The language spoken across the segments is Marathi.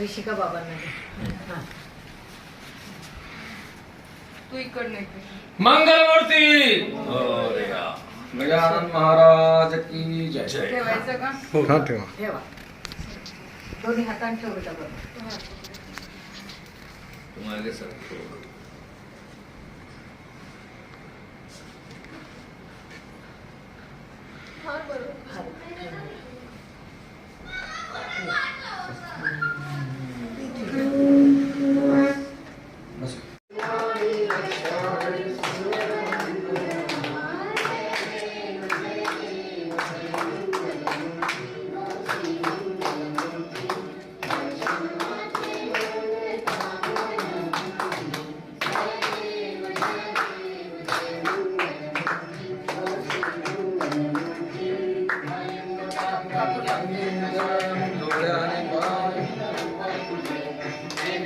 ऋषिका बाबांना. हा. तू इकडनं इकडे. मंगलमूर्ती! गजानन महाराज की जय। ठेवायचं का? हा ठेवा. ठेवा दोन्ही हाताने ठेव बेटा बरोबर.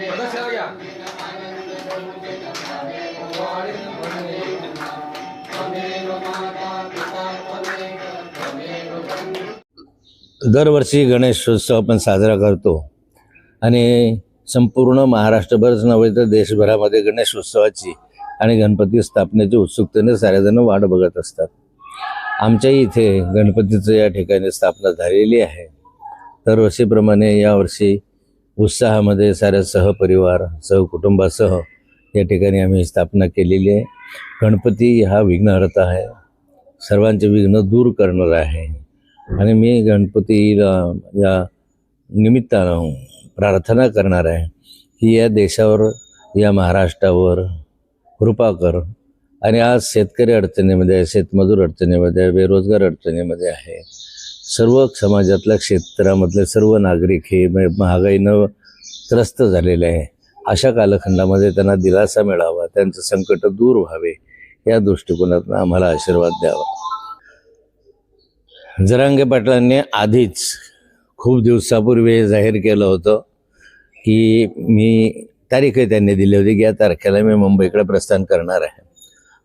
तुम्हाला सर दरवर्षी गणेशोत्सव आपण साजरा करतो. आणि संपूर्ण महाराष्ट्रभरच नव्हे तर देशभरामध्ये गणेशोत्सवाची आणि गणपती स्थापनेची उत्सुकतेने सारेजण वाट बघत असतात. आमच्या इथे गणपतीचं या ठिकाणी स्थापना झालेली आहे. दरवर्षीप्रमाणे यावर्षी उत्साहामध्ये साऱ्या सहपरिवार सहकुटुंबासह या ठिकाणी आम्ही स्थापना केलेली आहे. गणपती हा विघ्नहर्ता आहे. सर्वांचे विघ्न दूर करणारा आहे. आणि मी गणपतीला या निमित्तानं प्रार्थना करणार आहे की या देशावर या महाराष्ट्रावर कृपा कर. आणि आज शेतकरी अडचणीमध्ये आहे शेतमजूर अडचणीमध्ये आहे बेरोजगार अडचणीमध्ये आहे. सर्व समाजातल्या क्षेत्रामधले सर्व नागरिक हे म- महागाईनं त्रस्त झालेले आहे. अशा कालखंडामध्ये त्यांना दिलासा मिळावा त्यांचं संकट दूर व्हावे या दृष्टिकोनातून आम्हाला आशीर्वाद द्यावा. जरांगे पाटलांनी आधीच खूप दिवसापूर्वी जाहीर केलं होतं की मी तारीखही त्यांनी दिली होती की या तारखेला मी मुंबईकडे प्रस्थान करणार आहे.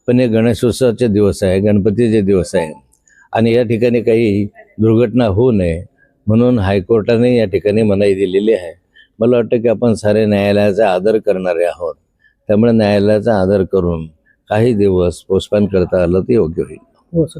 पण हे गणेशोत्सवाचे दिवस आहे गणपतीचे दिवस आहे आणि या ठिकाणी काही दुर्घटना होऊ नये म्हणून हायकोर्टाने या ठिकाणी मनाई दिलेली आहे. मला वाटतं की आपण सारे न्यायालयाचा आदर करणारे आहोत. त्यामुळे न्यायालयाचा आदर करून काही दिवस पोस्टपॉन करता आलं तर योग्य होईल. हो सर.